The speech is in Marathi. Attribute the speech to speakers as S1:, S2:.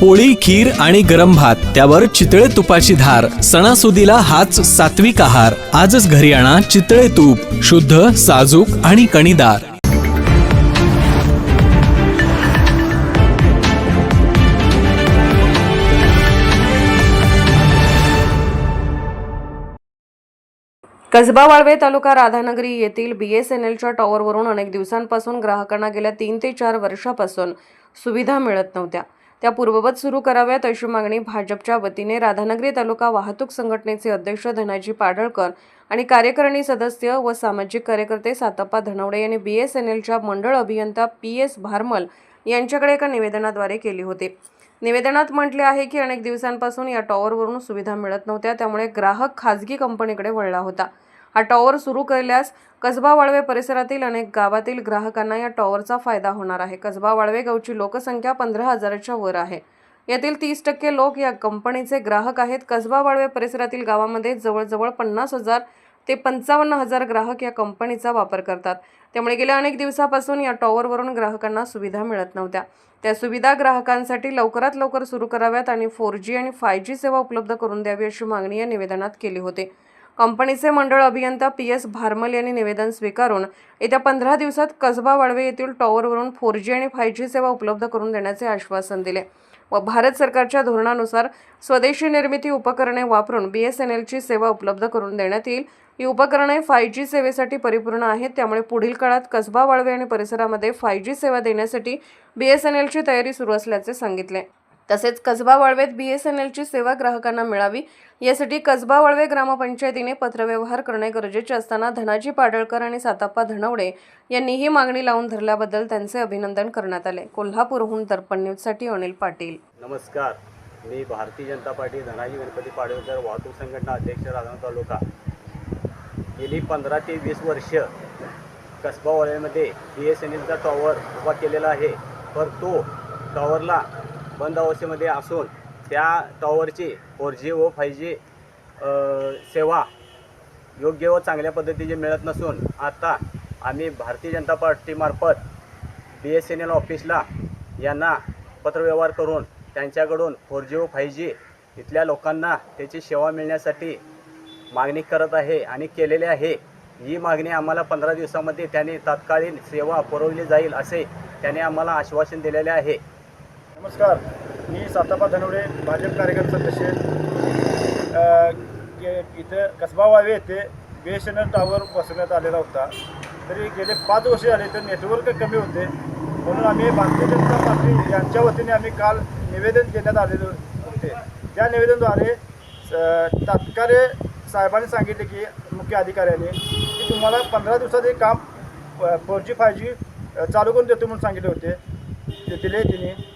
S1: पोळी खीर आणि गरम भात त्यावर चितळे तुपाची धार सणासुदीला हाच सात्विक आहार. आजच घरी आणा चितळे तूप शुद्ध साजूक आणि कणीदार.
S2: कसबा वाळवे तालुका राधानगरी येथील बीएसएनएलच्या टॉवरवरून अनेक दिवसांपासून ग्राहकांना गेल्या तीन ते चार वर्षापासून सुविधा मिळत नव्हत्या. त्या पूर्ववत सुरू कराव्यात अशी मागणी भाजपच्या वतीने राधानगरी तालुका वाहतूक संघटनेचे अध्यक्ष धनाजी पाडळकर आणि कार्यकारिणी सदस्य व सामाजिक कार्यकर्ते सातप्पा धनवडे यांनी बी एस एन एलच्या मंडळ अभियंता पी एस भारमल यांच्याकडे एका निवेदनाद्वारे केली होती. निवेदनात म्हटले आहे की अनेक दिवसांपासून या टॉवरवरून सुविधा मिळत नव्हत्या त्यामुळे ग्राहक खाजगी कंपनीकडे वळला होता. हा टॉवर सुरू केल्यास कसबा वाळवे परिसरातील अनेक गावातील ग्राहकांना या टॉवरचा फायदा होणार आहे. कसबा वाळवे गावची लोकसंख्या पंधरा हजाराच्या वर आहे. यातील तीस टक्के लोक या कंपनीचे ग्राहक आहेत. कसबा वाळवे परिसरातील गावामध्ये जवळजवळ पन्नास हजार ते पंचावन्न हजार ग्राहक या कंपनीचा वापर करतात. त्यामुळे गेल्या अनेक दिवसापासून या टॉवरवरून ग्राहकांना सुविधा मिळत नव्हत्या. त्या सुविधा ग्राहकांसाठी लवकरात लवकर सुरू कराव्यात आणि फोर जी आणि फाय जी सेवा उपलब्ध करून द्यावी अशी मागणी या निवेदनात केली होती. कंपनीचे मंडळ अभियंता पी एस भारमल यांनी निवेदन स्वीकारून येत्या पंधरा दिवसात कसबा वाळवे येथील टॉवरवरून फोर जी आणि फाय जी सेवा उपलब्ध करून देण्याचे आश्वासन दिले. व भारत सरकारच्या धोरणानुसार स्वदेशी निर्मिती उपकरणे वापरून बी एस एन एलची सेवा उपलब्ध करून देण्यात येईल. ही उपकरणे फाय जी सेवेसाठी परिपूर्ण आहेत. त्यामुळे पुढील काळात कसबा वाळवे आणि परिसरामध्ये फाय जी सेवा देण्यासाठी बी एस एन एलची तयारी सुरू असल्याचे सांगितले. तसेच कसबा वाळवेत बी एस एन एलची सेवा ग्राहकांना मिळावी यासाठी कसबा वाळवे ग्रामपंचायतीने पत्रव्यवहार करणे गरजेचे असताना धनाजी पाडळकर आणि साताप्पा धनवडे यांनी ही मागणी लावून धरल्याबद्दल त्यांचे अभिनंदन करण्यात आले. कोल्हापूरहून दर्पण न्यूजसाठी अनिल पाटील.
S3: नमस्कार. मी भारतीय जनता पार्टी धनाजी गणपती पाडळकर वाहतूक संघटना अध्यक्ष राधा तालुका. गेली पंधरा ते वीस वर्ष कसबा वळवेमध्ये बी एस एन एलचा टॉवर उभा केलेला आहे. तर तो टॉवरला बंद अवस्थेमध्ये असून त्या टॉवरची फोर जी व फाय जी सेवा योग्य व चांगल्या पद्धतीचे मिळत नसून आता आम्ही भारतीय जनता पार्टीमार्फत बी एस एन एल ऑफिसला यांना पत्रव्यवहार करून त्यांच्याकडून फोर जी व फाय जी इथल्या लोकांना त्याची सेवा मिळण्यासाठी मागणी करत आहे आणि केलेली आहे. ही मागणी आम्हाला पंधरा दिवसामध्ये त्याने तात्कालीन सेवा पुरवली जाईल असे त्याने आम्हाला आश्वासन दिलेले आहे.
S4: नमस्कार. मी सातापा धनवडे भाजप कार्यकर्ता सदस्य गे- इथं कसबा वावे येथे B S N L tower बसवण्यात आलेला होता. तरी गेले पाच वर्ष झाले तर नेटवर्क कमी होते. म्हणून आम्ही भारतीय जनता पार्टी यांच्या वतीने आम्ही काल निवेदन देण्यात आलेले होते. त्या निवेदनद्वारे स- तात्काळ साहेबांनी सांगितले की मुख्य अधिकाऱ्याने की तुम्हाला पंधरा दिवसात हे काम फोर जी फाय जी चालू करून देतो म्हणून सांगितले होते. ते दिले तिने.